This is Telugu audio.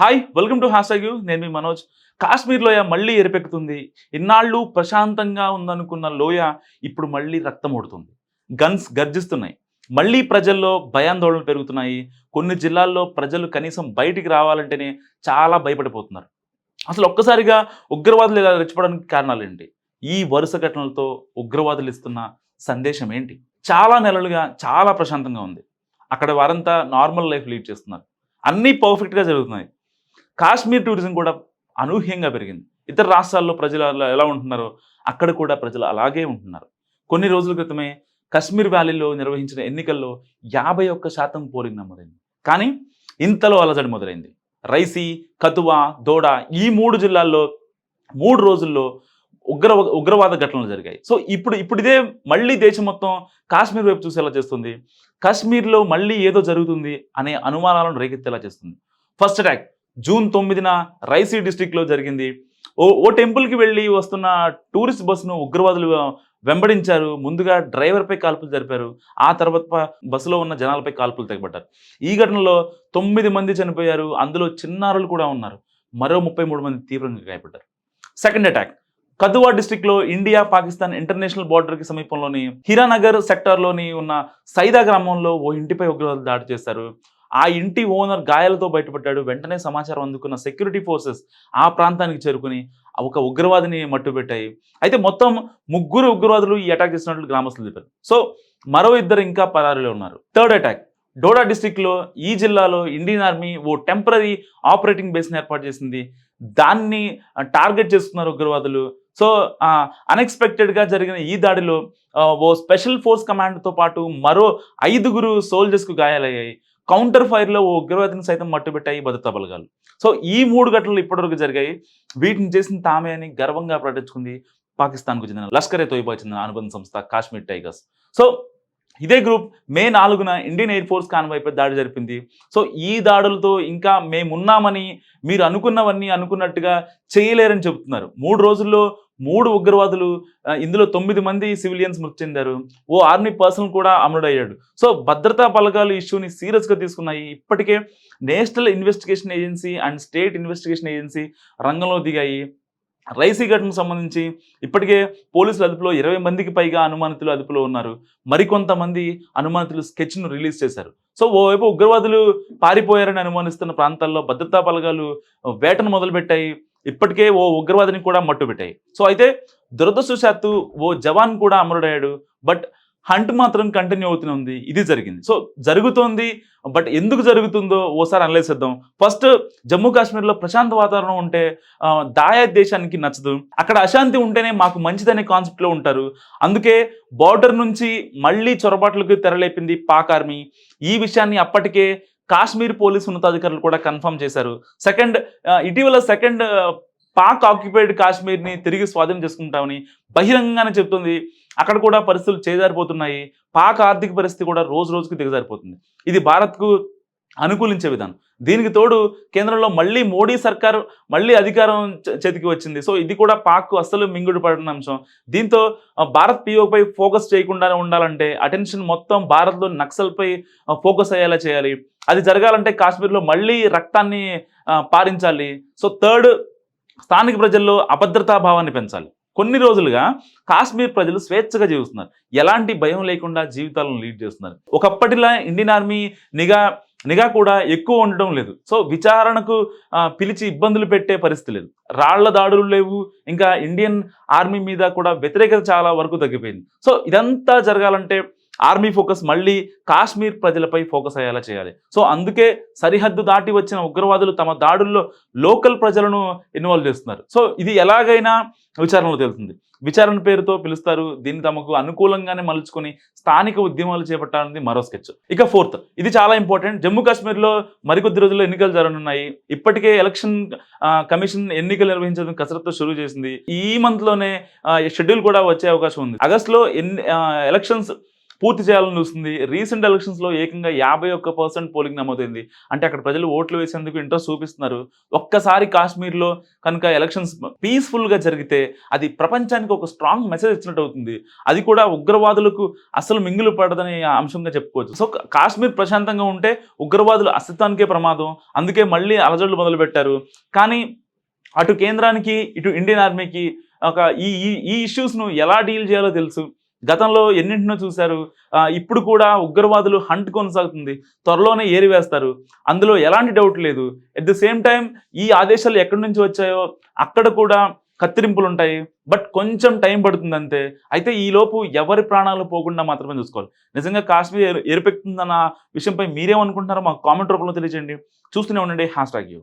Hi welcome to hash you నేను మీ మనోజ్. కాశ్మీర్ లోయ మళ్ళీ ఎరిపెక్కుతుంది. ఇన్నాళ్ళు ప్రశాంతంగా ఉందనుకున్న లోయ ఇప్పుడు మళ్ళీ రక్తం ఓడుతుంది గన్స్ గర్జిస్తున్నాయి. మళ్ళీ ప్రజల్లో భయాందోళనలు పెరుగుతున్నాయి. కొన్ని జిల్లాల్లో ప్రజలు కనీసం బయటికి రావాలంటేనే చాలా భయపడిపోతున్నారు. అసలు ఒక్కసారిగా ఉగ్రవాదులు ఇలా రెచ్చిపోవడానికి కారణాలు ఏంటి ఈ వరుస ఘటనలతో ఉగ్రవాదులు ఇస్తున్న సందేశం ఏంటి? చాలా నెలలుగా చాలా ప్రశాంతంగా ఉంది. అక్కడ వారంతా నార్మల్ లైఫ్ లీడ్ చేస్తున్నారు. అన్నీ పర్ఫెక్ట్గా జరుగుతున్నాయి. కాశ్మీర్ టూరిజం కూడా అనూహ్యంగా పెరిగింది. ఇతర రాష్ట్రాల్లో ప్రజలు ఎలా ఉంటున్నారో అక్కడ కూడా ప్రజలు అలాగే ఉంటున్నారు. కొన్ని రోజుల క్రితమే కశ్మీర్ వ్యాలీలో నిర్వహించిన ఎన్నికల్లో యాభై ఒక్క శాతం పోలింగ్ నమోదైంది. కానీ ఇంతలో అలజడి మొదలైంది. రైసీ కతువా దోడ ఈ మూడు జిల్లాల్లో మూడు రోజుల్లో ఉగ్ర ఉగ్రవాద ఘటనలు జరిగాయి. సో ఇప్పుడు ఇప్పుడు ఇదే మళ్ళీ దేశం మొత్తం కాశ్మీర్ వైపు చూసేలా చేస్తుంది. కాశ్మీర్లో మళ్ళీ ఏదో జరుగుతుంది అనే అనుమానాలను రేకెత్తేలా చేస్తుంది. First attack. జూన్ తొమ్మిదిన రైసీ డిస్టిక్లో జరిగింది. ఓ ఓ టెంపుల్కి వెళ్ళి వస్తున్న టూరిస్ట్ బస్సును ఉగ్రవాదులు వెంబడించారు. ముందుగా డ్రైవర్పై కాల్పులు జరిపారు. ఆ తర్వాత బస్సులో ఉన్న జనాలపై కాల్పులు తెగబడ్డారు. ఈ ఘటనలో తొమ్మిది మంది చనిపోయారు. అందులో చిన్నారులు కూడా ఉన్నారు. మరో ముప్పై మూడు మంది తీవ్రంగా గాయపడ్డారు. Second attack. కదువా డిస్టిక్లో ఇండియా పాకిస్తాన్ ఇంటర్నేషనల్ బార్డర్కి సమీపంలోని హీరానగర్ సెక్టార్లోని ఉన్న సైదా గ్రామంలో ఓ ఇంటిపై ఉగ్రవాదులు దాడి చేశారు. ఆ ఇంటి ఓనర్ గాయాలతో బయటపడ్డాడు. వెంటనే సమాచారం అందుకున్న సెక్యూరిటీ ఫోర్సెస్ ఆ ప్రాంతానికి చేరుకుని ఒక ఉగ్రవాదిని మట్టుపెట్టాయి అయితే మొత్తం ముగ్గురు ఉగ్రవాదులు ఈ అటాక్ చేసినట్లు గ్రామస్తులు చెప్పారు సో మరో ఇద్దరు ఇంకా పరారీలో ఉన్నారు. Third attack. డోడా డిస్టిక్లో ఈ జిల్లాలో ఇండియన్ ఆర్మీ ఓ టెంపరీ ఆపరేటింగ్ బేస్ని ఏర్పాటు చేసింది. దాన్ని టార్గెట్ చేస్తున్నారు ఉగ్రవాదులు. సో అన్ఎక్స్పెక్టెడ్గా జరిగిన ఈ దాడిలో ఓ స్పెషల్ ఫోర్స్ కమాండ్తో పాటు మరో ఐదుగురు సోల్జర్స్కు గాయాలయ్యాయి. కౌంటర్ ఫైర్లో ఓ ఉగ్రవాదిని సైతం మట్టుబెట్టాయి భద్రతా బలగాలు. సో ఈ మూడు ఘటనలు ఇప్పటివరకు జరిగాయి. వీటిని చేసిన తామే అని గర్వంగా ప్రకటించుకుంది పాకిస్తాన్కు చెందిన లష్కరే తోయిబా చెందిన అనుబంధ సంస్థ కాశ్మీర్ టైగర్స్. సో ఇదే గ్రూప్ మే నాలుగున ఇండియన్ ఎయిర్ ఫోర్స్ కాన్వాయ్పై దాడి జరిపింది. సో ఈ దాడులతో ఇంకా మేమున్నామని మీరు అనుకున్నవన్నీ అనుకున్నట్టుగా చేయలేరని చెబుతున్నారు. మూడు రోజుల్లో మూడు ఉగ్రవాదులు ఇందులో తొమ్మిది మంది సివిలియన్స్ మృతి చెందారు. ఓ ఆర్మీ పర్సన్ కూడా అమరుడయ్యాడు. సో భద్రతా బలగాలు ఇష్యూని సీరియస్గా తీసుకున్నాయి. ఇప్పటికే national investigation agency and state investigation agency రంగంలో దిగాయి. రైసీ ఘటనకు సంబంధించి ఇప్పటికే పోలీసులు అదుపులో ఇరవై మందికి పైగా అనుమానితులు అదుపులో ఉన్నారు. మరికొంతమంది అనుమానితులు స్కెచ్ను రిలీజ్ చేశారు. సో ఓవైపు ఉగ్రవాదులు పారిపోయారని అనుమానిస్తున్న ప్రాంతాల్లో భద్రతా బలగాలు వేటను మొదలుపెట్టాయి. ఇప్పటికే ఓ ఉగ్రవాదిని కూడా మట్టుబెట్టాయి సో అయితే దురదృష్టశాత్తు ఓ జవాన్ కూడా అమరుడయ్యాడు. బట్ హంట్ మాత్రం కంటిన్యూ అవుతూనే ఉంది. ఇది జరిగింది. సో జరుగుతోంది. బట్ ఎందుకు జరుగుతుందో ఓసారి అనలైజ్ చేద్దాం. ఫస్ట్ జమ్మూ కాశ్మీర్లో ప్రశాంత వాతావరణం ఉంటే దాయా దేశానికి నచ్చదు. అక్కడ అశాంతి ఉంటేనే మాకు మంచిదనే కాన్సెప్ట్లో ఉంటారు. అందుకే బార్డర్ నుంచి మళ్ళీ చొరబాట్లకు తెరలేపింది పాక్ ఆర్మీ ఈ విషయాన్ని అప్పటికే కాశ్మీర్ పోలీసు ఉన్నతాధికారులు కూడా కన్ఫర్మ్ చేశారు. సెకండ్ ఇటీవల సెకండ్ పాక్ ఆక్యుపైడ్ కాశ్మీర్ని తిరిగి స్వాధీనం చేసుకుంటామని బహిరంగంగానే చెప్తుంది. అక్కడ కూడా పరిస్థితులు చేజారిపోతున్నాయి. పాక్ ఆర్థిక పరిస్థితి కూడా రోజు రోజుకి దిగజారిపోతుంది. ఇది భారత్కు అనుకూలించే విధానం. దీనికి తోడు కేంద్రంలో మళ్ళీ మోడీ సర్కార్ మళ్ళీ అధికారం చేతికి వచ్చింది. సో ఇది కూడా పాక్ అస్సలు మింగుడు పడిన అంశం. దీంతో భారత్ పిఓపై ఫోకస్ చేయకుండానే ఉండాలంటే అటెన్షన్ మొత్తం భారత్లో నక్సల్పై ఫోకస్ అయ్యేలా చేయాలి. అది జరగాలంటే కాశ్మీర్లో మళ్ళీ రక్తాన్ని పారించాలి. సో థర్డ్ స్థానిక ప్రజల్లో అభద్రతా భావాన్ని పెంచాలి. కొన్ని రోజులుగా కాశ్మీర్ ప్రజలు స్వేచ్ఛగా జీవిస్తున్నారు. ఎలాంటి భయం లేకుండా జీవితాలను లీడ్ చేస్తున్నారు. ఒకప్పటిలా ఇండియన్ ఆర్మీ నిఘా నిఘా కూడా ఎక్కువ ఉండడం లేదు. సో విచారణకు పిలిచి ఇబ్బందులు పెట్టే పరిస్థితి లేదు. రాళ్ళ దాడులు లేవు. ఇంకా ఇండియన్ ఆర్మీ మీద కూడా వ్యతిరేకత చాలా వరకు తగ్గిపోయింది. సో ఇదంతా జరగాలంటే ఆర్మీ ఫోకస్ మళ్ళీ కాశ్మీర్ ప్రజలపై ఫోకస్ అయ్యేలా చేయాలి. సో అందుకే సరిహద్దు దాటి వచ్చిన ఉగ్రవాదులు తమ దాడుల్లో లోకల్ ప్రజలను ఇన్వాల్వ్ చేస్తున్నారు. సో ఇది ఎలాగైనా విచారణలో తెలుస్తుంది. విచారణ పేరుతో పిలుస్తారు. దీన్ని తమకు అనుకూలంగానే మలుచుకొని స్థానిక ఉద్యమాలు చేపట్టాలని మరో స్కెచ్. ఇక ఫోర్త్ ఇది చాలా ఇంపార్టెంట్. జమ్మూ కాశ్మీర్లో మరికొద్ది రోజుల్లో ఎన్నికలు జరగనున్నాయి. ఇప్పటికే ఎలక్షన్ కమిషన్ ఎన్నికలు నిర్వహించడం కసరత్తు షురూ చేసింది. ఈ మంత్లోనే షెడ్యూల్ కూడా వచ్చే అవకాశం ఉంది. ఆగస్టులో ఎన్ని ఎలక్షన్స్ పూర్తి చేయాలని చూస్తుంది. రీసెంట్ ఎలక్షన్స్లో ఏకంగా యాభై ఒక్క పర్సెంట్ పోలింగ్ నమోదైంది. అంటే అక్కడ ప్రజలు ఓట్లు వేసేందుకు ఇంట్రెస్ట్ చూపిస్తున్నారు. ఒక్కసారి కాశ్మీర్లో కనుక ఎలక్షన్స్ పీస్ఫుల్గా జరిగితే అది ప్రపంచానికి ఒక స్ట్రాంగ్ మెసేజ్ ఇచ్చినట్టు అవుతుంది. అది కూడా ఉగ్రవాదులకు అసలు మింగులు పడదనే అంశంగా చెప్పుకోవచ్చు. సో కాశ్మీర్ ప్రశాంతంగా ఉంటే ఉగ్రవాదులు అస్తిత్వానికే ప్రమాదం. అందుకే మళ్ళీ అలజడులు మొదలుపెట్టారు. కానీ అటు కేంద్రానికి ఇటు ఇండియన్ ఆర్మీకి ఒక ఈ ఈ- ఈ ఇష్యూస్ను ఎలా డీల్ చేయాలో తెలుసు. గతంలో ఎన్నింటినో చూశారు. ఇప్పుడు కూడా ఉగ్రవాదులు హంట్ కొనసాగుతుంది. త్వరలోనే ఏరివేస్తారు అందులో ఎలాంటి డౌట్ లేదు. ఎట్ ద సేమ్ టైం ఈ ఆదేశాలు ఎక్కడి నుంచి వచ్చాయో అక్కడ కూడా కత్తిరింపులు ఉంటాయి. బట్ కొంచెం టైం పడుతుంది అంతే. అయితే ఈ లోపు ఎవరి ప్రాణాలు పోకుండా మాత్రమే చూసుకోవాలి. నిజంగా కాశ్మీర్ ఎరు- ఎరుపెక్కుతుందన్న విషయంపై మీరేమనుకుంటున్నారో మాకు కామెంట్ రూపంలో తెలియజేయండి. చూస్తూనే ఉండండి. Hash tag you